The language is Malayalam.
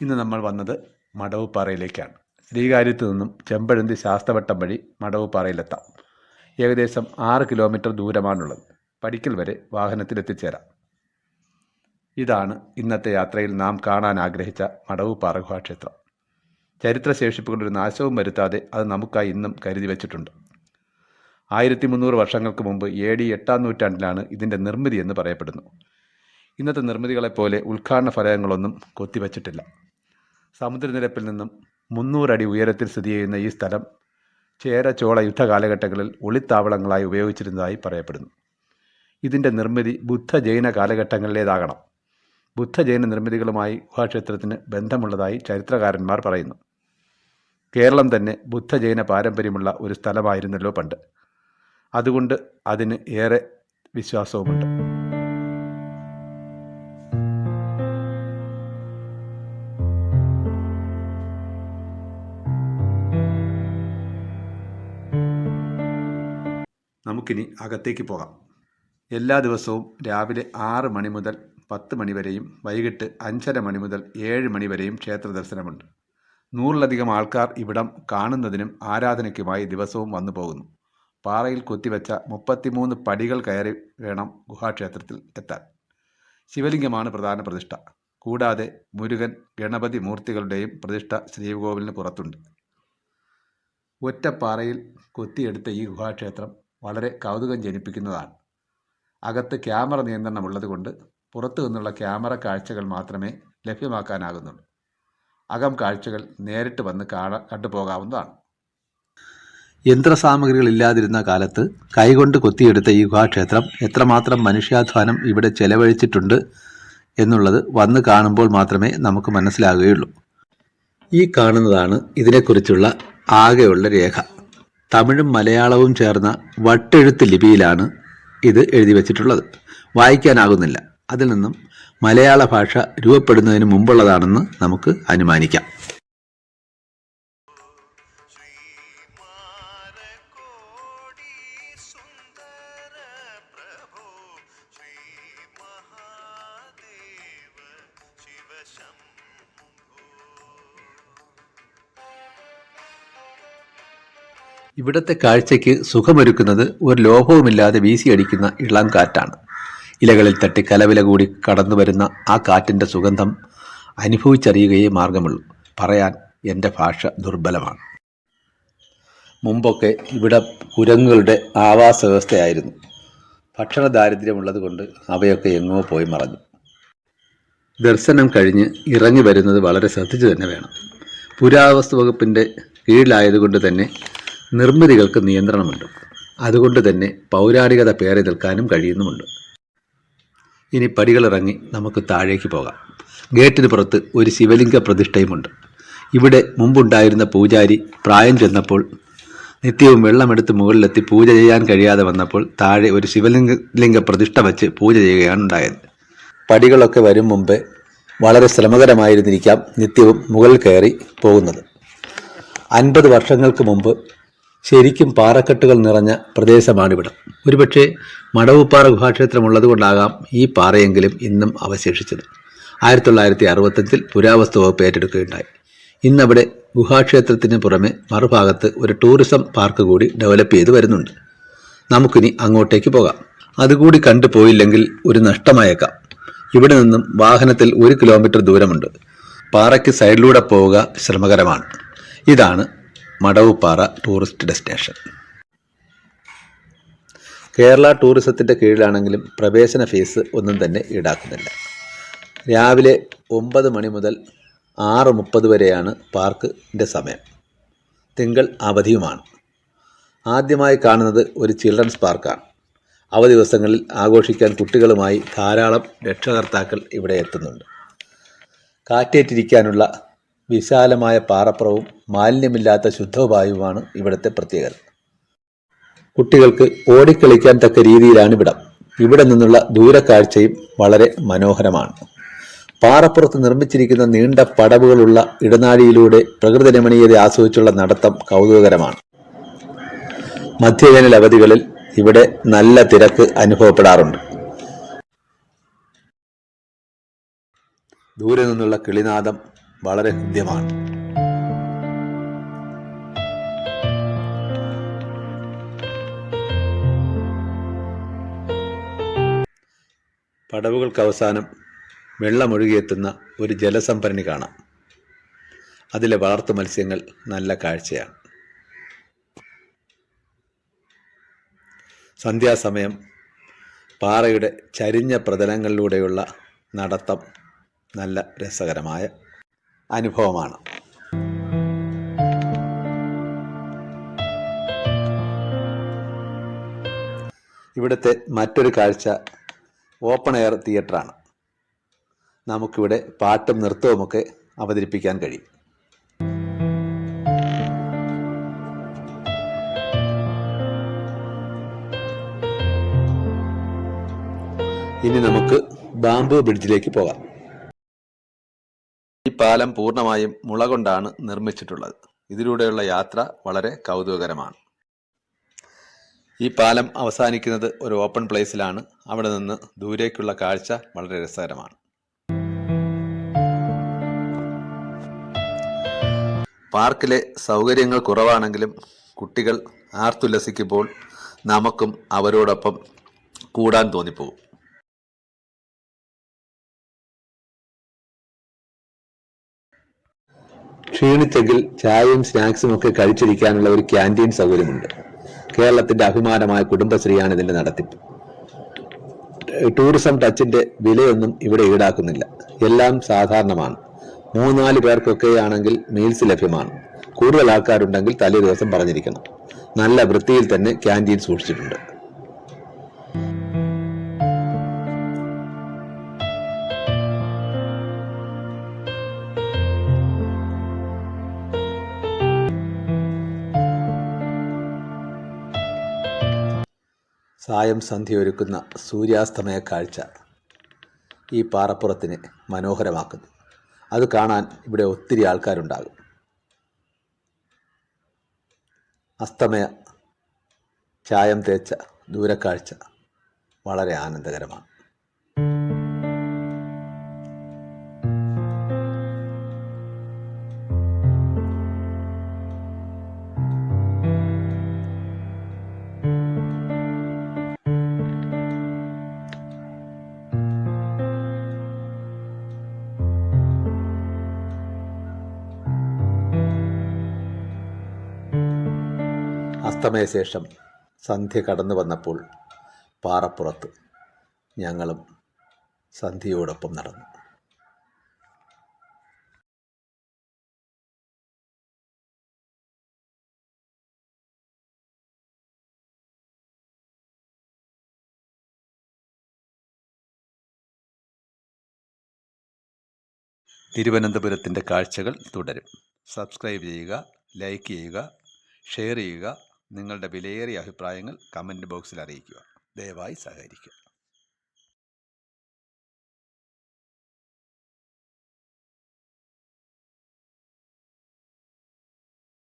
ഇന്ന് നമ്മൾ വന്നത് മടവുപ്പാറയിലേക്കാണ് ശ്രീകാര്യത്തു നിന്നും ചെമ്പഴന്തി ശാസ്തവട്ടം വഴി മടവുപ്പാറയിലെത്താം ഏകദേശം ആറ് കിലോമീറ്റർ ദൂരമാണുള്ളത്. പടിക്കൽ വരെ വാഹനത്തിലെത്തിച്ചേരാം. ഇതാണ് ഇന്നത്തെ യാത്രയിൽ നാം കാണാൻ ആഗ്രഹിച്ച മടവുപ്പാറ ഗുഹാക്ഷേത്രം. ചരിത്രശേഷിപ്പുകളുടെ നാശവും വരുത്താതെ അത് നമുക്കായി ഇന്നും കരുതി വച്ചിട്ടുണ്ട്. ആയിരത്തി മുന്നൂറ് വർഷങ്ങൾക്ക് മുമ്പ് എ ഡി എട്ടാം നൂറ്റാണ്ടിലാണ് ഇതിന്റെ നിർമ്മിതി എന്ന് പറയപ്പെടുന്നു. ഇന്നത്തെ നിർമ്മിതികളെപ്പോലെ ഉദ്ഘാടന ഫലകങ്ങളൊന്നും കൊത്തിവച്ചിട്ടില്ല. സമുദ്രനിരപ്പിൽ നിന്നും മുന്നൂറടി ഉയരത്തിൽ സ്ഥിതി ചെയ്യുന്ന ഈ സ്ഥലം ചേര ചോള യുദ്ധ കാലഘട്ടങ്ങളിൽ ഒളിത്താവളങ്ങളായി ഉപയോഗിച്ചിരുന്നതായി പറയപ്പെടുന്നു. ഇതിന്റെ നിർമ്മിതി ബുദ്ധ ജൈന കാലഘട്ടങ്ങളിലേതാകണം. ബുദ്ധ ജൈന നിർമ്മിതികളുമായി ഗുഹാക്ഷേത്രത്തിന് ബന്ധമുള്ളതായി ചരിത്രകാരന്മാർ പറയുന്നു. കേരളം തന്നെ ബുദ്ധ ജൈന പാരമ്പര്യമുള്ള ഒരു സ്ഥലമായിരുന്നല്ലോ പണ്ട്. അതുകൊണ്ട് അതിന് ഏറെ വിശ്വാസവുമുണ്ട്. നമുക്കിനി അകത്തേക്ക് പോകാം. എല്ലാ ദിവസവും രാവിലെ ആറ് മണി മുതൽ പത്ത് മണി വരെയും വൈകിട്ട് അഞ്ചര മണി മുതൽ ഏഴ് മണി വരെയും ക്ഷേത്ര ദർശനമുണ്ട്. നൂറിലധികം ആൾക്കാർ ഇവിടം കാണുന്നതിനും ആരാധനയ്ക്കുമായി ദിവസവും വന്നു പോകുന്നു. പാറയിൽ കൊത്തിവെച്ച മുപ്പത്തിമൂന്ന് പടികൾ കയറി വേണം ഗുഹാക്ഷേത്രത്തിൽ എത്താൻ. ശിവലിംഗമാണ് പ്രധാന പ്രതിഷ്ഠ. കൂടാതെ മുരുകൻ ഗണപതി മൂർത്തികളുടെയും പ്രതിഷ്ഠ ശ്രീകോവിലിന് പുറത്തുണ്ട്. ഒറ്റപ്പാറയിൽ കൊത്തിയെടുത്ത ഈ ഗുഹാക്ഷേത്രം വളരെ കൗതുകം ജനിപ്പിക്കുന്നതാണ്. അകത്ത് ക്യാമറ നിയന്ത്രണമുള്ളതുകൊണ്ട് പുറത്തു നിന്നുള്ള ക്യാമറ കാഴ്ചകൾ മാത്രമേ ലഭ്യമാക്കാനാകുന്നുള്ളൂ. അകം കാഴ്ചകൾ നേരിട്ട് വന്ന് കാണാൻ കണ്ടുപോകാവുന്നതാണ്. യന്ത്രസാമഗ്രികൾ ഇല്ലാതിരുന്ന കാലത്ത് കൈകൊണ്ട് കൊത്തിയെടുത്ത ഈ ഗുഹാക്ഷേത്രം എത്രമാത്രം മനുഷ്യാധ്വാനം ഇവിടെ ചെലവഴിച്ചിട്ടുണ്ട് എന്നുള്ളത് വന്ന് കാണുമ്പോൾ മാത്രമേ നമുക്ക് മനസ്സിലാകുകയുള്ളൂ. ഈ കാണുന്നതാണ് ഇതിനെക്കുറിച്ചുള്ള ആകെയുള്ള രേഖ. തമിഴും മലയാളവും ചേർന്ന വട്ടെഴുത്ത് ലിപിയിലാണ് ഇത് എഴുതി വച്ചിട്ടുള്ളത്. വായിക്കാനാകുന്നില്ല. അതിൽ നിന്നും മലയാള ഭാഷ രൂപപ്പെടുന്നതിന് മുമ്പുള്ളതാണെന്ന് നമുക്ക് അനുമാനിക്കാം. ഇവിടത്തെ കാഴ്ചയ്ക്ക് സുഖമൊരുക്കുന്നത് ഒരു ലോഹവുമില്ലാതെ ലോഭവുമില്ലാതെ വീശിയടിക്കുന്ന ഇളം കാറ്റാണ്. ഇലകളിൽ തട്ടി കലവില കൂടി കടന്നു വരുന്ന ആ കാറ്റിന്റെ സുഗന്ധം അനുഭവിച്ചറിയുകയേ മാർഗമുള്ളൂ. പറയാൻ എന്റെ ഭാഷ ദുർബലമാണ്. മുമ്പൊക്കെ ഇവിടെ കുരങ്ങുകളുടെ ആവാസ വ്യവസ്ഥയായിരുന്നു. ഭക്ഷണ ദാരിദ്ര്യമുള്ളത് കൊണ്ട് അവയൊക്കെ എങ്ങോ പോയി മറഞ്ഞു. ദർശനം കഴിഞ്ഞ് ഇറങ്ങി വരുന്നത് വളരെ ശ്രദ്ധിച്ചു തന്നെ വേണം. പുരാവസ്തു വകുപ്പിന്റെ കീഴിലായതുകൊണ്ട് തന്നെ നിർമ്മിതികൾക്ക് നിയന്ത്രണമുണ്ട്. അതുകൊണ്ട് തന്നെ പൗരാണികത പേറി നിൽക്കാനും കഴിയുന്നുമുണ്ട്. ഇനി പടികളിറങ്ങി നമുക്ക് താഴേക്ക് പോകാം. ഗേറ്റിന് പുറത്ത് ഒരു ശിവലിംഗ പ്രതിഷ്ഠയുമുണ്ട്. ഇവിടെ മുമ്പുണ്ടായിരുന്ന പൂജാരി പ്രായം ചെന്നപ്പോൾ നിത്യവും വെള്ളമെടുത്ത് മുകളിലെത്തി പൂജ ചെയ്യാൻ കഴിയാതെ വന്നപ്പോൾ താഴെ ഒരു ശിവലിംഗ ലിംഗ പ്രതിഷ്ഠ വച്ച് പൂജ ചെയ്യുകയാണ് ഉണ്ടായത്. പടികളൊക്കെ വരും മുമ്പേ വളരെ ശ്രമകരമായിരുന്നിരിക്കാം നിത്യവും മുകളിൽ കയറി പോകുന്നത്. അൻപത് വർഷങ്ങൾക്ക് മുമ്പ് ശരിക്കും പാറക്കെട്ടുകൾ നിറഞ്ഞ പ്രദേശമാണിവിടം. ഒരുപക്ഷെ മടവുപ്പാറ ഗുഹാക്ഷേത്രം ഉള്ളതുകൊണ്ടാകാം ഈ പാറയെങ്കിലും ഇന്നും അവശേഷിച്ചത്. ആയിരത്തി തൊള്ളായിരത്തി അറുപത്തഞ്ചിൽ പുരാവസ്തു വകുപ്പ് ഏറ്റെടുക്കുകയുണ്ടായി. ഇന്നവിടെ ഗുഹാക്ഷേത്രത്തിന് പുറമെ മറുഭാഗത്ത് ഒരു ടൂറിസം പാർക്ക് കൂടി ഡെവലപ്പ് ചെയ്തു വരുന്നുണ്ട്. നമുക്കിനി അങ്ങോട്ടേക്ക് പോകാം. അതുകൂടി കണ്ടു പോയില്ലെങ്കിൽ ഒരു നഷ്ടമായേക്കാം. ഇവിടെ നിന്നും വാഹനത്തിൽ ഒരു കിലോമീറ്റർ ദൂരമുണ്ട്. പാറയ്ക്ക് സൈഡിലൂടെ പോവുക ശ്രമകരമാണ്. ഇതാണ് മടവുപ്പാറ ടൂറിസ്റ്റ് ഡെസ്റ്റിനേഷൻ കേരള ടൂറിസത്തിന്റെ കീഴിലാണെങ്കിലും പ്രവേശന ഫീസ് ഒന്നും തന്നെ ഈടാക്കുന്നില്ല. രാവിലെ ഒമ്പത് മണി മുതൽ ആറ് മുപ്പത് വരെയാണ് പാർക്കിന്റെ സമയം. തിങ്കൾ അവധിയുമാണ്. ആദ്യമായി കാണുന്നത് ഒരു ചിൽഡ്രൻസ് പാർക്കാണ് അവധി ദിവസങ്ങളിൽ ആഘോഷിക്കാൻ കുട്ടികളുമായി ധാരാളം രക്ഷകർത്താക്കൾ ഇവിടെ എത്തുന്നുണ്ട്. കാറ്റേറ്റിരിക്കാനുള്ള വിശാലമായ പാറപ്പുറവും മാലിന്യമില്ലാത്ത ശുദ്ധവായുവാണ് ഇവിടുത്തെ പ്രത്യേകത. കുട്ടികൾക്ക് ഓടിക്കളിക്കാൻ തക്ക രീതിയിലാണ് ഇവിടം. ഇവിടെ നിന്നുള്ള ദൂരക്കാഴ്ചയും വളരെ മനോഹരമാണ്. പാറപ്പുറത്ത് നിർമ്മിച്ചിരിക്കുന്ന നീണ്ട പടവുകളുള്ള ഇടനാഴിയിലൂടെ പ്രകൃതി രമണീയത ആസ്വദിച്ചുള്ള നടത്തം കൗതുകകരമാണ്. മധ്യവേനൽ അവധികളിൽ ഇവിടെ നല്ല തിരക്ക് അനുഭവപ്പെടാറുണ്ട്. ദൂരെ നിന്നുള്ള കിളിനാദം വളരെ ഹൃദ്യമാണ്. പടവുകൾക്ക് അവസാനം വെള്ളമൊഴുകിയെത്തുന്ന ഒരു ജലസംഭരണി കാണാം. അതിലെ വളർത്തു മത്സ്യങ്ങൾ നല്ല കാഴ്ചയാണ്. സന്ധ്യാസമയം പാറയുടെ ചരിഞ്ഞ പ്രതലങ്ങളിലൂടെയുള്ള നടത്തം നല്ല രസകരമായ അനുഭവമാണ്. ഇവിടുത്തെ മറ്റൊരു കാഴ്ച ഓപ്പൺ എയർ തിയേറ്ററാണ് നമുക്കിവിടെ പാട്ടും നൃത്തവുമൊക്കെ അവതരിപ്പിക്കാൻ കഴിയും. ഇനി നമുക്ക് ബാംബു ബ്രിഡ്ജിലേക്ക് പോകാം. പാലം പൂർണമായും മുള കൊണ്ടാണ് നിർമ്മിച്ചിട്ടുള്ളത്. ഇതിലൂടെയുള്ള യാത്ര വളരെ കൗതുകകരമാണ്. ഈ പാലം അവസാനിക്കുന്നത് ഒരു ഓപ്പൺ പ്ലേസിലാണ്. അവിടെ നിന്ന് ദൂരേക്കുള്ള കാഴ്ച വളരെ രസകരമാണ്. പാർക്കിലെ സൗകര്യങ്ങൾ കുറവാണെങ്കിലും കുട്ടികൾ ആർത്തുല്ലസിക്കുമ്പോൾ നമുക്കും അവരോടൊപ്പം കൂടാൻ തോന്നിപ്പോകും. ക്ഷീണിച്ചെങ്കിൽ ചായയും സ്നാക്സും ഒക്കെ കഴിച്ചിരിക്കാനുള്ള ഒരു ക്യാന്റീൻ സൗകര്യമുണ്ട്. കേരളത്തിന്റെ അഭിമാനമായ കുടുംബശ്രീയാണ് ഇതിന്റെ നടത്തിപ്പ്. ടൂറിസം ടച്ചിന്റെ വിലയൊന്നും ഇവിടെ ഈടാക്കുന്നില്ല. എല്ലാം സാധാരണമാണ്. മൂന്നാൽ പേർക്കൊക്കെയാണെങ്കിൽ മീൽസ് ലഭ്യമാണ്. കൂടുതൽ ആൾക്കാരുണ്ടെങ്കിൽ തലേ ദിവസം പറഞ്ഞിരിക്കണം. നല്ല വൃത്തിയിൽ തന്നെ ക്യാന്റീൻ സൂക്ഷിച്ചിട്ടുണ്ട്. സായം സന്ധ്യ ഒരുക്കുന്ന സൂര്യാസ്തമയ കാഴ്ച ഈ പാറപ്പുറത്തിനെ മനോഹരമാക്കുന്നു. അത് കാണാൻ ഇവിടെ ഒത്തിരി ആൾക്കാരുണ്ടാകും. അസ്തമയ ചായം തേച്ച ദൂരക്കാഴ്ച വളരെ ആനന്ദകരമാണ്. അസ്തമയശേഷം സന്ധ്യ കടന്നു വന്നപ്പോൾ പാറപ്പുറത്ത് ഞങ്ങളും സന്ധ്യയോടൊപ്പം നടന്നു. തിരുവനന്തപുരത്തിന്റെ കാഴ്ചകൾ തുടരും. സബ്സ്ക്രൈബ് ചെയ്യുക ലൈക്ക് ചെയ്യുക ഷെയർ ചെയ്യുക. നിങ്ങളുടെ വിലയേറിയ അഭിപ്രായങ്ങൾ കമന്റ് ബോക്സിൽ അറിയിക്കുക. ദയവായി സഹകരിക്കുക.